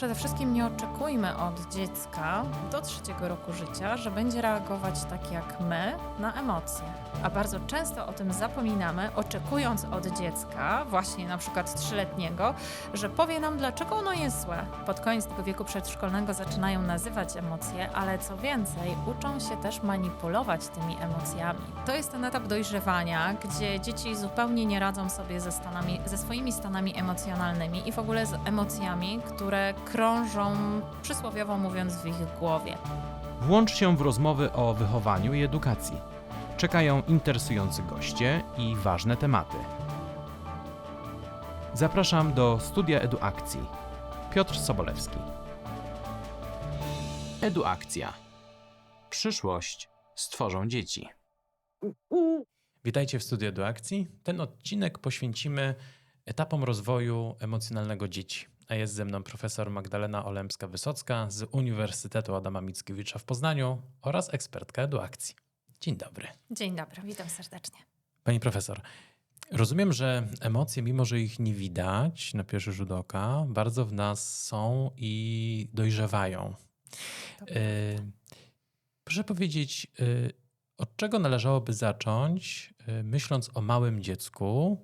Przede wszystkim nie oczekujmy od dziecka do trzeciego roku życia, że będzie reagować tak jak my na emocje. A bardzo często o tym zapominamy, oczekując od dziecka, właśnie na przykład trzyletniego, że powie nam, dlaczego ono jest złe. Pod koniec tego wieku przedszkolnego zaczynają nazywać emocje, ale co więcej, uczą się też manipulować tymi emocjami. To jest ten etap dojrzewania, gdzie dzieci zupełnie nie radzą sobie ze, stanami, ze swoimi stanami emocjonalnymi i w ogóle z emocjami, które krążą, przysłowiowo mówiąc, w ich głowie. Włącz się w rozmowy o wychowaniu i edukacji. Czekają interesujący goście i ważne tematy. Zapraszam do studia Eduakcji. Piotr Sobolewski. Eduakcja. Przyszłość stworzą dzieci. Witajcie w studiu Eduakcji. Ten odcinek poświęcimy etapom rozwoju emocjonalnego dzieci. A jest ze mną profesor Magdalena Olemska-Wysocka z Uniwersytetu Adama Mickiewicza w Poznaniu oraz ekspertka Eduakcji. Dzień dobry. Dzień dobry, witam serdecznie. Pani profesor, rozumiem, że emocje, mimo że ich nie widać na pierwszy rzut oka, bardzo w nas są i dojrzewają. E, proszę powiedzieć, e, od czego należałoby zacząć, e, myśląc o małym dziecku,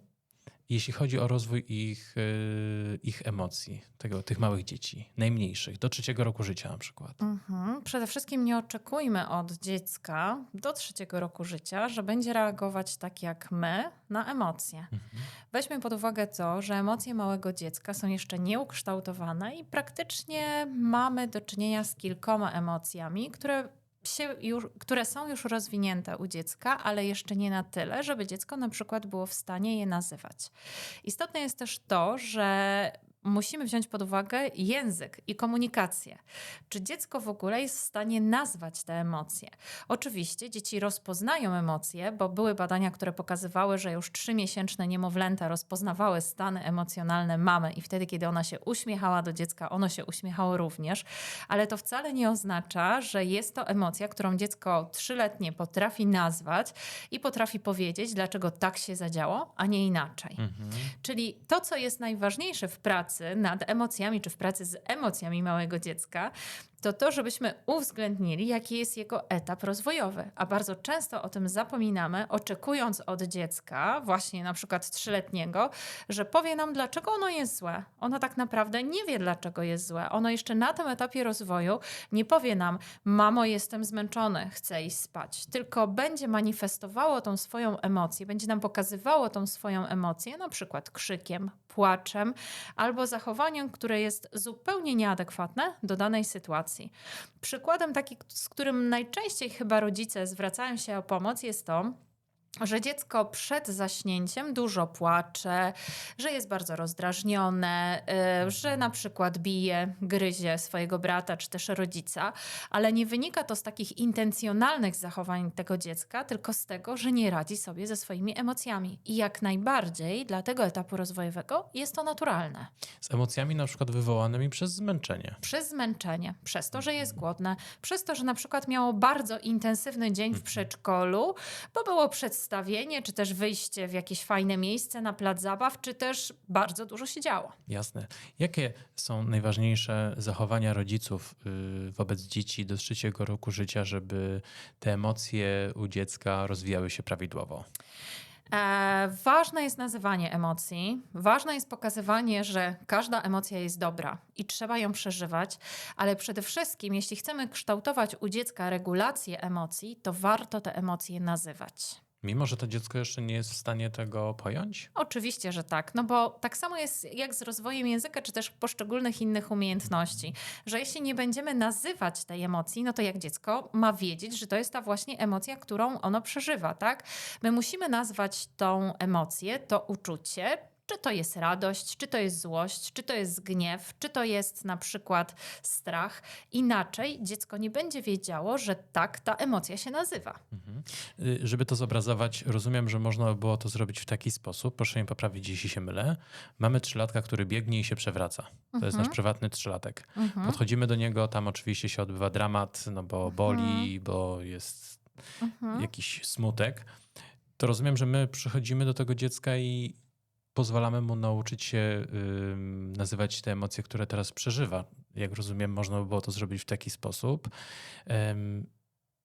jeśli chodzi o rozwój ich, e, ich emocji, tego, tych małych dzieci, najmniejszych, do trzeciego roku życia na przykład? Mhm. Przede wszystkim nie oczekujmy od dziecka do trzeciego roku życia, że będzie reagować tak jak my na emocje. Mhm. Weźmy pod uwagę to, że emocje małego dziecka są jeszcze nieukształtowane i praktycznie mamy do czynienia z kilkoma emocjami, które, się już, które są już rozwinięte u dziecka, ale jeszcze nie na tyle, żeby dziecko na przykład było w stanie je nazywać. Istotne jest też to, że musimy wziąć pod uwagę język i komunikację. Czy dziecko w ogóle jest w stanie nazwać te emocje? Oczywiście dzieci rozpoznają emocje, bo były badania, które pokazywały, że już trzymiesięczne niemowlęta rozpoznawały stany emocjonalne mamy i wtedy, kiedy ona się uśmiechała do dziecka, ono się uśmiechało również, ale to wcale nie oznacza, że jest to emocja, którą dziecko trzyletnie potrafi nazwać i potrafi powiedzieć, dlaczego tak się zadziało, a nie inaczej. Mhm. Czyli to, co jest najważniejsze w pracy nad emocjami, czy w pracy z emocjami małego dziecka, to to, żebyśmy uwzględnili, jaki jest jego etap rozwojowy. A bardzo często o tym zapominamy, oczekując od dziecka, właśnie na przykład trzyletniego, że powie nam, dlaczego ono jest złe. Ono tak naprawdę nie wie, dlaczego jest złe. Ono jeszcze na tym etapie rozwoju nie powie nam, mamo, jestem zmęczony, chcę iść spać. Tylko będzie manifestowało tą swoją emocję, będzie nam pokazywało tą swoją emocję, na przykład krzykiem, płaczem albo zachowaniem, które jest zupełnie nieadekwatne do danej sytuacji. Przykładem taki, z którym najczęściej chyba rodzice zwracają się o pomoc, jest to, że dziecko przed zaśnięciem dużo płacze, że jest bardzo rozdrażnione, y, że na przykład bije, gryzie swojego brata czy też rodzica, ale nie wynika to z takich intencjonalnych zachowań tego dziecka, tylko z tego, że nie radzi sobie ze swoimi emocjami. I jak najbardziej dla tego etapu rozwojowego jest to naturalne. Z emocjami na przykład wywołanymi przez zmęczenie. Przez zmęczenie, przez to, że jest głodne, przez to, że na przykład miało bardzo intensywny dzień w przedszkolu, bo było przedstawienie, czy też wyjście w jakieś fajne miejsce na plac zabaw, czy też bardzo dużo się działo. Jasne. Jakie są najważniejsze zachowania rodziców y, wobec dzieci do trzeciego roku życia, żeby te emocje u dziecka rozwijały się prawidłowo? E, ważne jest nazywanie emocji, ważne jest pokazywanie, że każda emocja jest dobra i trzeba ją przeżywać, ale przede wszystkim, jeśli chcemy kształtować u dziecka regulację emocji, to warto te emocje nazywać. Mimo, że to dziecko jeszcze nie jest w stanie tego pojąć? Oczywiście, że tak. No bo tak samo jest jak z rozwojem języka, czy też poszczególnych innych umiejętności, że jeśli nie będziemy nazywać tej emocji, no to jak dziecko ma wiedzieć, że to jest ta właśnie emocja, którą ono przeżywa, tak? My musimy nazwać tą emocję, to uczucie, czy to jest radość, czy to jest złość, czy to jest gniew, czy to jest na przykład strach. Inaczej dziecko nie będzie wiedziało, że tak ta emocja się nazywa. Mhm. Y, Żeby to zobrazować, rozumiem, że można by było to zrobić w taki sposób. Proszę mnie poprawić, jeśli się mylę. Mamy trzylatka, który biegnie i się przewraca. To jest nasz Mhm. prywatny trzylatek. Mhm. Podchodzimy do niego, tam oczywiście się odbywa dramat, no bo boli, bo jest Mhm. jakiś smutek. To rozumiem, że my przychodzimy do tego dziecka i pozwalamy mu nauczyć się nazywać te emocje, które teraz przeżywa. jak rozumiem, można by było to zrobić w taki sposób.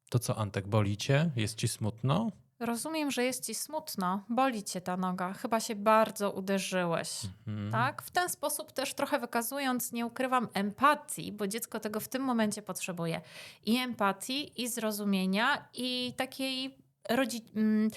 To co, Antek, boli cię? Jest ci smutno? Rozumiem, że jest ci smutno, boli cię ta noga, chyba się bardzo uderzyłeś. Mhm. Tak? W ten sposób też trochę wykazując, nie ukrywam, empatii, bo dziecko tego w tym momencie potrzebuje. I empatii, i zrozumienia, i takiej rodzi- mm,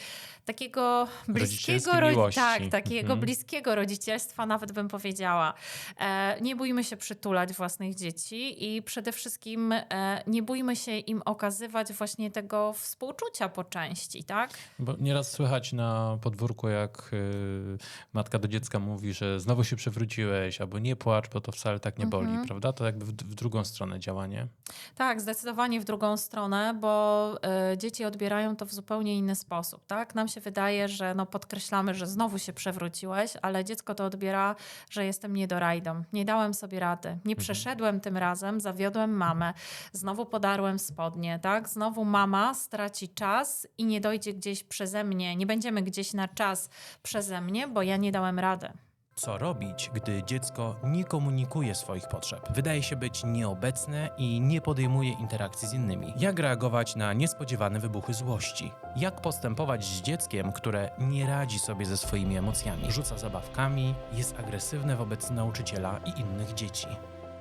takiego bliskiego miłości. tak, takiego Mhm. bliskiego rodzicielstwa, nawet bym powiedziała. E, nie bójmy się przytulać własnych dzieci i przede wszystkim e, nie bójmy się im okazywać właśnie tego współczucia po części, tak? Bo nieraz słychać na podwórku, jak y, matka do dziecka mówi, że znowu się przewróciłeś, albo nie płacz, bo to wcale tak nie boli, Mhm. prawda? To jakby w, w drugą stronę działanie. Tak, zdecydowanie w drugą stronę, bo y, dzieci odbierają to w zupełnie inny sposób. Tak? Nam się wydaje, że no, podkreślamy, że znowu się przewróciłeś, ale dziecko to odbiera, że jestem niedorajdą. Nie dałem sobie rady. Nie przeszedłem tym razem, zawiodłem mamę. Znowu podarłem spodnie. Tak? Znowu mama straci czas i nie dojdzie gdzieś przeze mnie. Nie będziemy gdzieś na czas przeze mnie, bo ja nie dałem rady. Co robić, gdy dziecko nie komunikuje swoich potrzeb? Wydaje się być nieobecne i nie podejmuje interakcji z innymi. Jak reagować na niespodziewane wybuchy złości? Jak postępować z dzieckiem, które nie radzi sobie ze swoimi emocjami? Rzuca zabawkami, jest agresywne wobec nauczyciela i innych dzieci.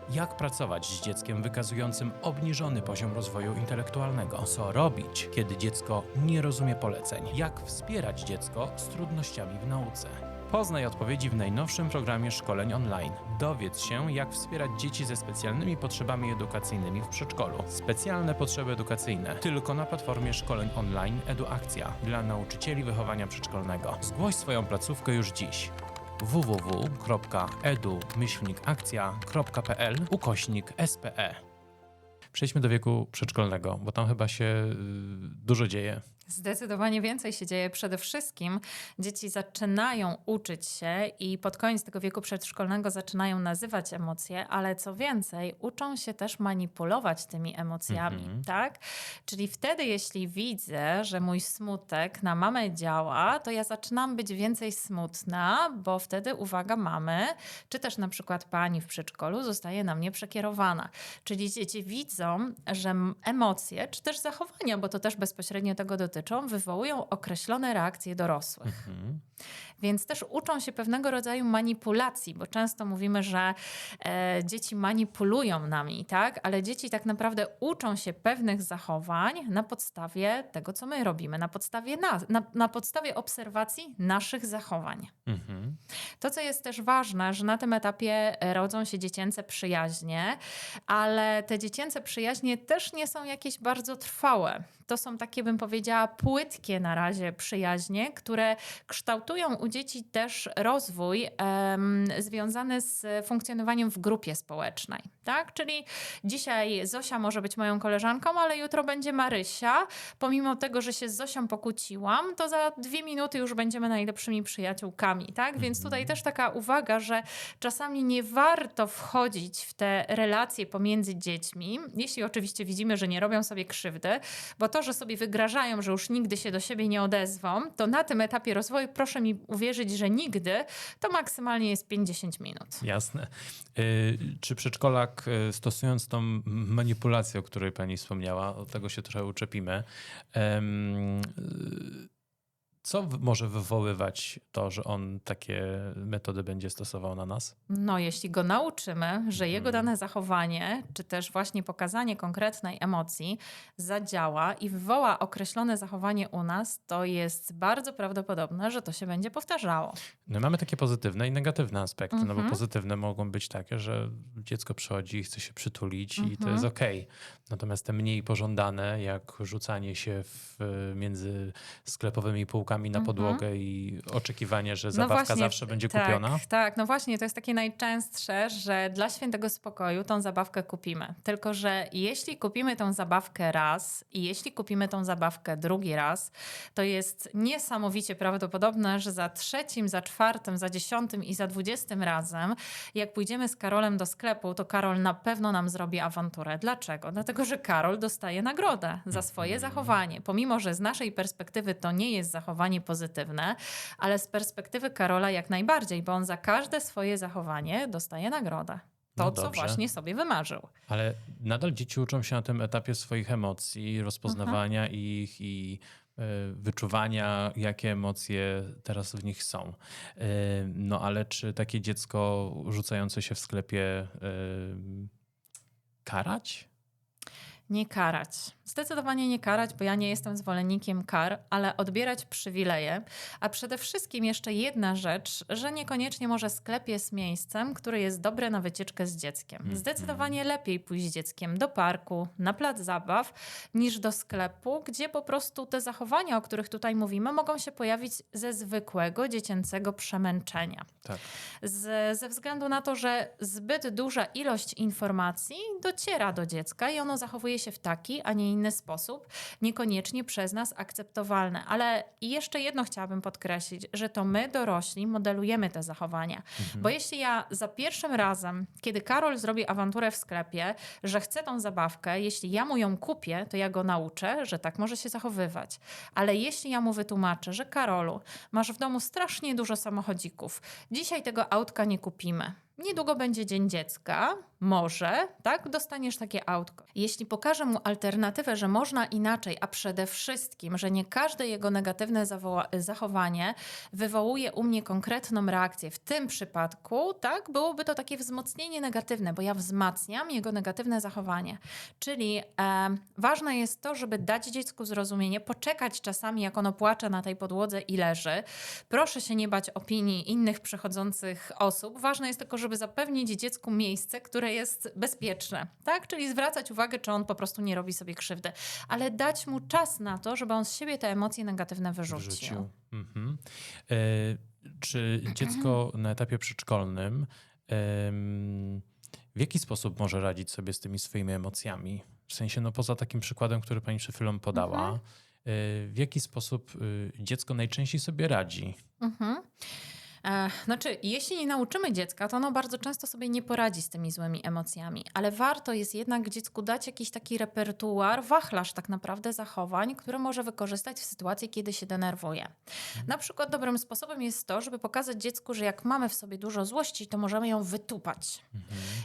Jak pracować z dzieckiem wykazującym obniżony poziom rozwoju intelektualnego? Co robić, kiedy dziecko nie rozumie poleceń? Jak wspierać dziecko z trudnościami w nauce? Poznaj odpowiedzi w najnowszym programie szkoleń online. Dowiedz się, jak wspierać dzieci ze specjalnymi potrzebami edukacyjnymi w przedszkolu. Specjalne potrzeby edukacyjne tylko na platformie szkoleń online EduAkcja dla nauczycieli wychowania przedszkolnego. Zgłoś swoją placówkę już dziś www.edu-akcja.pl ukośnik SPE. Przejdźmy do wieku przedszkolnego, bo tam chyba się y, dużo dzieje. Zdecydowanie więcej się dzieje. Przede wszystkim dzieci zaczynają uczyć się i pod koniec tego wieku przedszkolnego zaczynają nazywać emocje, ale co więcej, uczą się też manipulować tymi emocjami, Mhm. tak? Czyli wtedy, jeśli widzę, że mój smutek na mamę działa, to ja zaczynam być więcej smutna, bo wtedy uwaga mamy, czy też na przykład pani w przedszkolu zostaje na mnie przekierowana. Czyli dzieci widzą, że emocje, czy też zachowania, bo to też bezpośrednio tego dotyczą, wywołują określone reakcje dorosłych. Mhm. Więc też uczą się pewnego rodzaju manipulacji, bo często mówimy, że e, dzieci manipulują nami, tak? Ale dzieci tak naprawdę uczą się pewnych zachowań na podstawie tego, co my robimy, na podstawie, nas, na, na podstawie obserwacji naszych zachowań. Mhm. To, co jest też ważne, że na tym etapie rodzą się dziecięce przyjaźnie, ale te dziecięce przyjaźnie też nie są jakieś bardzo trwałe. To są takie, bym powiedziała, płytkie na razie przyjaźnie, które kształtują u dzieci też rozwój em, związany z funkcjonowaniem w grupie społecznej. Tak? Czyli dzisiaj Zosia może być moją koleżanką, ale jutro będzie Marysia. Pomimo tego, że się z Zosią pokłóciłam, to za dwie minuty już będziemy najlepszymi przyjaciółkami. Tak? Więc tutaj też taka uwaga, że czasami nie warto wchodzić w te relacje pomiędzy dziećmi, jeśli oczywiście widzimy, że nie robią sobie krzywdy, bo to, że sobie wygrażają, że już nigdy się do siebie nie odezwą, to na tym etapie rozwoju proszę mi uwierzyć, że nigdy, to maksymalnie jest 50 minut. Jasne. Y, Czy przedszkolak, y, stosując tą manipulację, o której pani wspomniała, od tego się trochę uczepimy, co może wywoływać to, że on takie metody będzie stosował na nas? No, jeśli go nauczymy, że jego Mhm. dane zachowanie, czy też właśnie pokazanie konkretnej emocji zadziała i wywoła określone zachowanie u nas, to jest bardzo prawdopodobne, że to się będzie powtarzało. No, mamy takie pozytywne i negatywne aspekty, no bo Mhm. pozytywne mogą być takie, że dziecko przychodzi i chce się przytulić i to Mhm. jest okej. Natomiast te mniej pożądane, jak rzucanie się w, między sklepowymi półkami na Mhm. podłogę i oczekiwanie, że No zabawka właśnie, zawsze będzie tak, kupiona. Tak, no właśnie, to jest takie najczęstsze, że dla świętego spokoju tą zabawkę kupimy. Tylko, że jeśli kupimy tą zabawkę raz i jeśli kupimy tą zabawkę drugi raz, to jest niesamowicie prawdopodobne, że za trzecim, za czwartym, za dziesiątym i za dwudziestym razem, jak pójdziemy z Karolem do sklepu, to Karol na pewno nam zrobi awanturę. Dlaczego? Dlatego, że Karol dostaje nagrodę za swoje Mhm. zachowanie. Pomimo, że z naszej perspektywy to nie jest zachowanie pozytywne, ale z perspektywy Karola jak najbardziej, bo on za każde swoje zachowanie dostaje nagrodę. to, No co właśnie sobie wymarzył. Ale nadal dzieci uczą się na tym etapie swoich emocji, rozpoznawania Mhm. ich i e, wyczuwania, jakie emocje teraz w nich są. E, No ale czy takie dziecko rzucające się w sklepie e, karać? Nie karać. Zdecydowanie nie karać, bo ja nie jestem zwolennikiem kar, ale odbierać przywileje. A przede wszystkim jeszcze jedna rzecz, że niekoniecznie może sklep jest miejscem, które jest dobre na wycieczkę z dzieckiem. Mhm. Zdecydowanie lepiej pójść z dzieckiem do parku, na plac zabaw, niż do sklepu, gdzie po prostu te zachowania, o których tutaj mówimy, mogą się pojawić ze zwykłego dziecięcego przemęczenia. Tak. Z, ze względu na to, że zbyt duża ilość informacji dociera do dziecka i ono zachowuje się w taki, a nie inny sposób, niekoniecznie przez nas akceptowalne. Ale jeszcze jedno chciałabym podkreślić, że to my, dorośli, modelujemy te zachowania. Bo jeśli ja za pierwszym razem, kiedy Karol zrobi awanturę w sklepie, że chce tą zabawkę, jeśli ja mu ją kupię, to ja go nauczę, że tak może się zachowywać. Ale jeśli ja mu wytłumaczę, że Karolu, masz w domu strasznie dużo samochodzików, dzisiaj tego autka nie kupimy. Niedługo będzie Dzień Dziecka, może, tak, dostaniesz takie autko. Jeśli pokażę mu alternatywę, że można inaczej, a przede wszystkim, że nie każde jego negatywne zachowanie wywołuje u mnie konkretną reakcję, w tym przypadku, tak, byłoby to takie wzmocnienie negatywne, bo ja wzmacniam jego negatywne zachowanie. Czyli e, ważne jest to, żeby dać dziecku zrozumienie, poczekać czasami, jak ono płacze na tej podłodze i leży. Proszę się nie bać opinii innych przechodzących osób. Ważne jest tylko, żeby zapewnić dziecku miejsce, które jest bezpieczne, tak? Czyli zwracać uwagę, czy on po prostu nie robi sobie krzywdy, ale dać mu czas na to, żeby on z siebie te emocje negatywne wyrzucił. Mhm. E, czy dziecko na etapie przedszkolnym em, w jaki sposób może radzić sobie z tymi swoimi emocjami? W sensie, no poza takim przykładem, który pani przed chwilą podała, Mhm. e, w jaki sposób y, dziecko najczęściej sobie radzi? Mhm. Znaczy, jeśli nie nauczymy dziecka, to ono bardzo często sobie nie poradzi z tymi złymi emocjami, ale warto jest jednak dziecku dać jakiś taki repertuar, wachlarz tak naprawdę zachowań, które może wykorzystać w sytuacji, kiedy się denerwuje. Na przykład dobrym sposobem jest to, żeby pokazać dziecku, że jak mamy w sobie dużo złości, to możemy ją wytupać.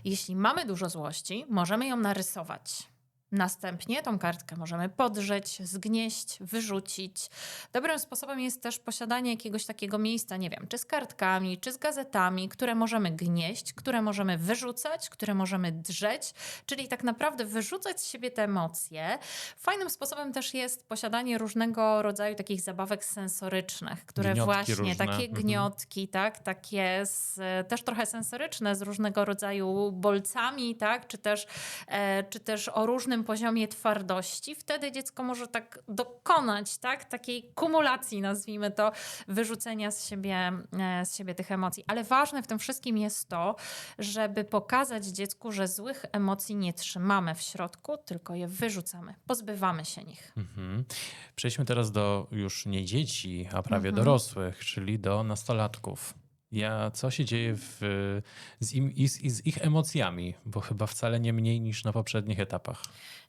Jeśli mamy dużo złości, możemy ją narysować. Następnie tą kartkę możemy podrzeć, zgnieść, wyrzucić. Dobrym sposobem jest też posiadanie jakiegoś takiego miejsca, nie wiem, czy z kartkami, czy z gazetami, które możemy gnieść, które możemy wyrzucać, które możemy drzeć, czyli tak naprawdę wyrzucać z siebie te emocje. Fajnym sposobem też jest posiadanie różnego rodzaju takich zabawek sensorycznych, które Gniotki właśnie, różne. takie Mhm. gniotki, tak, takie z, też trochę sensoryczne, z różnego rodzaju bolcami, tak, czy też, e, czy też o różnym poziomie twardości. Wtedy dziecko może tak dokonać, tak, takiej kumulacji, nazwijmy to, wyrzucenia z siebie, e, z siebie tych emocji. Ale ważne w tym wszystkim jest to, żeby pokazać dziecku, że złych emocji nie trzymamy w środku, tylko je wyrzucamy, pozbywamy się nich. Mhm. Przejdźmy teraz do już nie dzieci, a prawie Mhm. dorosłych, czyli do nastolatków. Ja, co się dzieje w, z, im, z, z ich emocjami, bo chyba wcale nie mniej niż na poprzednich etapach.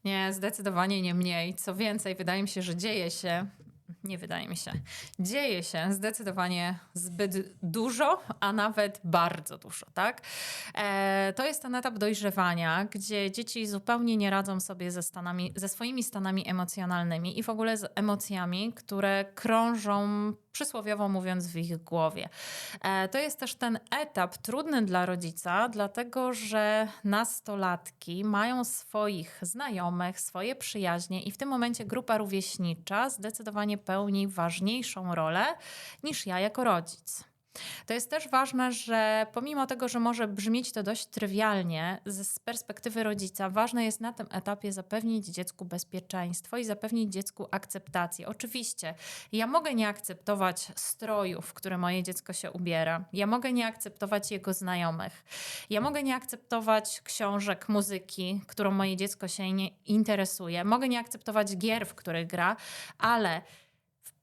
Nie, zdecydowanie nie mniej. Co więcej, wydaje mi się, że dzieje się. Nie wydaje mi się. Dzieje się zdecydowanie zbyt dużo, a nawet bardzo dużo, tak? E, to jest ten etap dojrzewania, gdzie dzieci zupełnie nie radzą sobie ze, stanami, ze swoimi stanami emocjonalnymi i w ogóle z emocjami, które krążą, przysłowiowo mówiąc, w ich głowie. E, To jest też ten etap trudny dla rodzica, dlatego że nastolatki mają swoich znajomych, swoje przyjaźnie i w tym momencie grupa rówieśnicza zdecydowanie pełni ważniejszą rolę niż ja jako rodzic. To jest też ważne, że pomimo tego, że może brzmieć to dość trywialnie, z perspektywy rodzica, ważne jest na tym etapie zapewnić dziecku bezpieczeństwo i zapewnić dziecku akceptację. Oczywiście, ja mogę nie akceptować stroju, w który moje dziecko się ubiera. Ja mogę nie akceptować jego znajomych. Ja mogę nie akceptować książek, muzyki, którą moje dziecko się nie interesuje. Mogę nie akceptować gier, w których gra, ale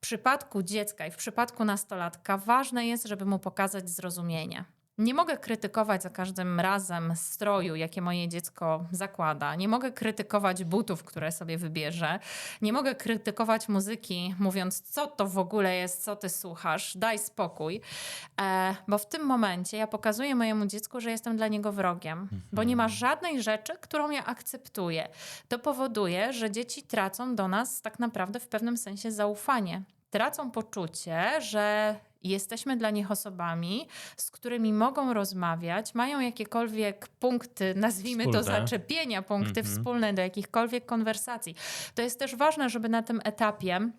przypadku dziecka i w przypadku nastolatka ważne jest, żeby mu pokazać zrozumienie. Nie mogę krytykować za każdym razem stroju, jakie moje dziecko zakłada. Nie mogę krytykować butów, które sobie wybierze. Nie mogę krytykować muzyki, mówiąc, co to w ogóle jest, co ty słuchasz, daj spokój. E, bo w tym momencie ja pokazuję mojemu dziecku, że jestem dla niego wrogiem, bo nie ma żadnej rzeczy, którą ja akceptuję. To powoduje, że dzieci tracą do nas tak naprawdę w pewnym sensie zaufanie. Tracą poczucie, że jesteśmy dla nich osobami, z którymi mogą rozmawiać, mają jakiekolwiek punkty, nazwijmy to Wspólne. zaczepienia, punkty Mhm. wspólne do jakichkolwiek konwersacji. To jest też ważne, żeby na tym etapie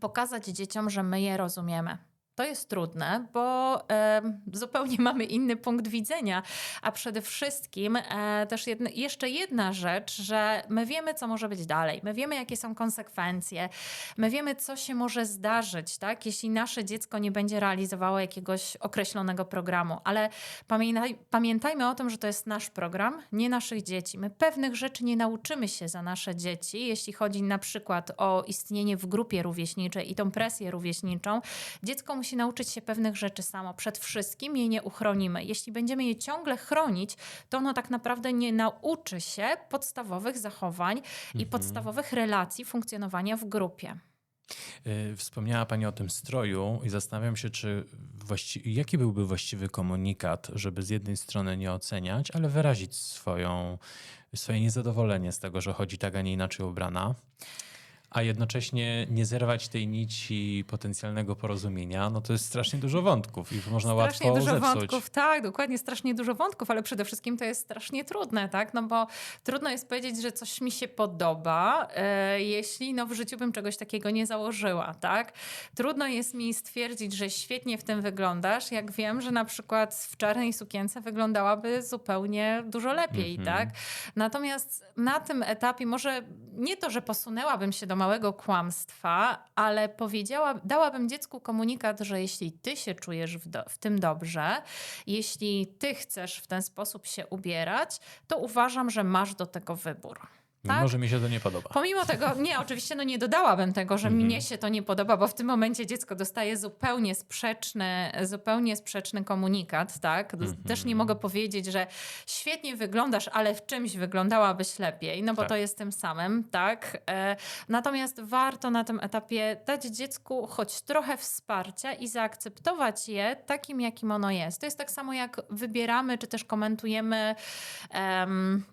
pokazać dzieciom, że my je rozumiemy. To jest trudne, bo em, zupełnie mamy inny punkt widzenia, a przede wszystkim e, też jeszcze jedna rzecz, że my wiemy, co może być dalej. My wiemy, jakie są konsekwencje. My wiemy, co się może zdarzyć, tak? jeśli nasze dziecko nie będzie realizowało jakiegoś określonego programu. Ale pamiętaj, pamiętajmy o tym, że to jest nasz program, nie naszych dzieci. My pewnych rzeczy nie nauczymy się za nasze dzieci, jeśli chodzi na przykład o istnienie w grupie rówieśniczej i tą presję rówieśniczą. Dziecko musi nauczyć się pewnych rzeczy samo. Przed wszystkim jej nie uchronimy. Jeśli będziemy je ciągle chronić, to ono tak naprawdę nie nauczy się podstawowych zachowań i podstawowych relacji funkcjonowania w grupie. Y, Wspomniała Pani o tym stroju i zastanawiam się, czy właści- jaki byłby właściwy komunikat, żeby z jednej strony nie oceniać, ale wyrazić swoją, swoje niezadowolenie z tego, że chodzi tak, a nie inaczej ubrana, a jednocześnie nie zerwać tej nici potencjalnego porozumienia. No to jest strasznie dużo wątków i można strasznie łatwo dużo zepsuć. wątków, tak, dokładnie, strasznie dużo wątków, ale przede wszystkim to jest strasznie trudne, tak? No bo trudno jest powiedzieć, że coś mi się podoba, e, jeśli no w życiu bym czegoś takiego nie założyła, tak? Trudno jest mi stwierdzić, że świetnie w tym wyglądasz, jak wiem, że na przykład w czarnej sukience wyglądałaby zupełnie dużo lepiej, Mhm. tak? Natomiast na tym etapie może nie to, że posunęłabym się do małego kłamstwa, ale powiedziała, dałabym dziecku komunikat, że jeśli ty się czujesz w, do, w tym dobrze, jeśli ty chcesz w ten sposób się ubierać, to uważam, że masz do tego wybór. Tak? Może mi się to nie podoba. Pomimo tego, nie, oczywiście no nie dodałabym tego, że Mhm. mnie się to nie podoba, bo w tym momencie dziecko dostaje zupełnie sprzeczny, zupełnie sprzeczny komunikat, tak? D- Też nie mogę powiedzieć, że świetnie wyglądasz, ale w czymś wyglądałabyś lepiej, no bo Tak. to jest tym samym, tak? E, natomiast warto na tym etapie dać dziecku choć trochę wsparcia i zaakceptować je takim, jakim ono jest. To jest tak samo jak wybieramy, czy też komentujemy em,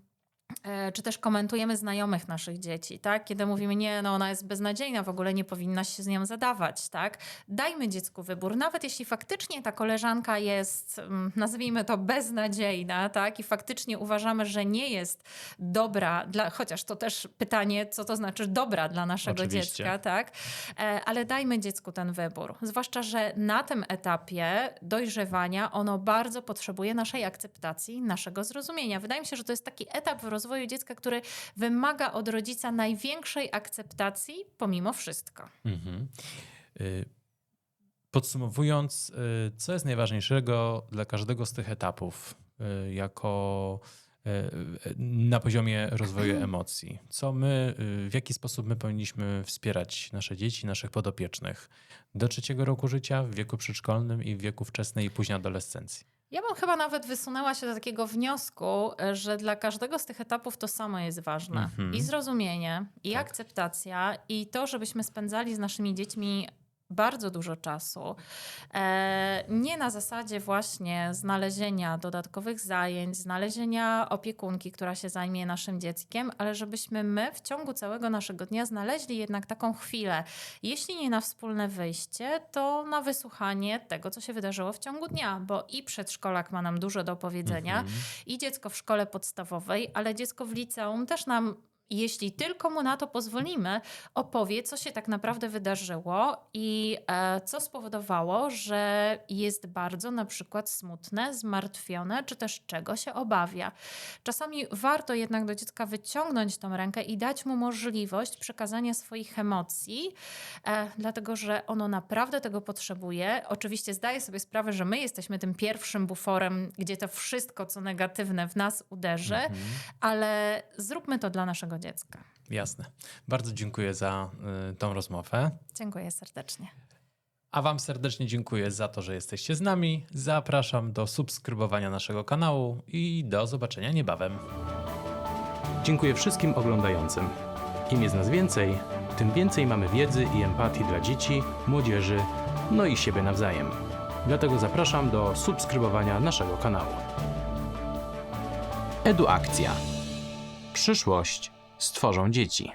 czy też komentujemy znajomych naszych dzieci, tak? Kiedy mówimy, nie, no ona jest beznadziejna, w ogóle nie powinnaś się z nią zadawać, tak? Dajmy dziecku wybór, nawet jeśli faktycznie ta koleżanka jest, mm, nazwijmy to beznadziejna, tak? I faktycznie uważamy, że nie jest dobra, dla, chociaż to też pytanie, co to znaczy dobra dla naszego Oczywiście. dziecka, tak? E, Ale dajmy dziecku ten wybór. Zwłaszcza, że na tym etapie dojrzewania ono bardzo potrzebuje naszej akceptacji, naszego zrozumienia. Wydaje mi się, że to jest taki etap w rozwoju dziecka, który wymaga od rodzica największej akceptacji pomimo wszystko. Mhm. Y, Podsumowując, y, co jest najważniejszego dla każdego z tych etapów, y, jako na poziomie rozwoju emocji? Co my, w jaki sposób my powinniśmy wspierać nasze dzieci, naszych podopiecznych do trzeciego roku życia, w wieku przedszkolnym i w wieku wczesnej i późnej adolescencji? Ja bym chyba nawet wysunęła się do takiego wniosku, że dla każdego z tych etapów to samo jest ważne. Mhm. I zrozumienie, i Tak. akceptacja, i to, żebyśmy spędzali z naszymi dziećmi bardzo dużo czasu. E, nie na zasadzie właśnie znalezienia dodatkowych zajęć, znalezienia opiekunki, która się zajmie naszym dzieckiem, ale żebyśmy my w ciągu całego naszego dnia znaleźli jednak taką chwilę, jeśli nie na wspólne wyjście, to na wysłuchanie tego, co się wydarzyło w ciągu dnia, bo i przedszkolak ma nam dużo do powiedzenia, Mhm. i dziecko w szkole podstawowej, ale dziecko w liceum też nam, jeśli tylko mu na to pozwolimy, opowie, co się tak naprawdę wydarzyło i e, co spowodowało, że jest bardzo na przykład smutne, zmartwione, czy też czego się obawia. Czasami warto jednak do dziecka wyciągnąć tą rękę i dać mu możliwość przekazania swoich emocji, e, dlatego że ono naprawdę tego potrzebuje. Oczywiście zdaję sobie sprawę, że my jesteśmy tym pierwszym buforem, gdzie to wszystko, co negatywne w nas uderzy, Mhm. ale zróbmy to dla naszego dziecka. Jasne. Bardzo dziękuję za y, tą rozmowę. Dziękuję serdecznie. A Wam serdecznie dziękuję za to, że jesteście z nami. Zapraszam do subskrybowania naszego kanału i do zobaczenia niebawem. Dziękuję wszystkim oglądającym. Im jest nas więcej, tym więcej mamy wiedzy i empatii dla dzieci, młodzieży, no i siebie nawzajem. Dlatego zapraszam do subskrybowania naszego kanału. Eduakcja. Przyszłość stworzą dzieci.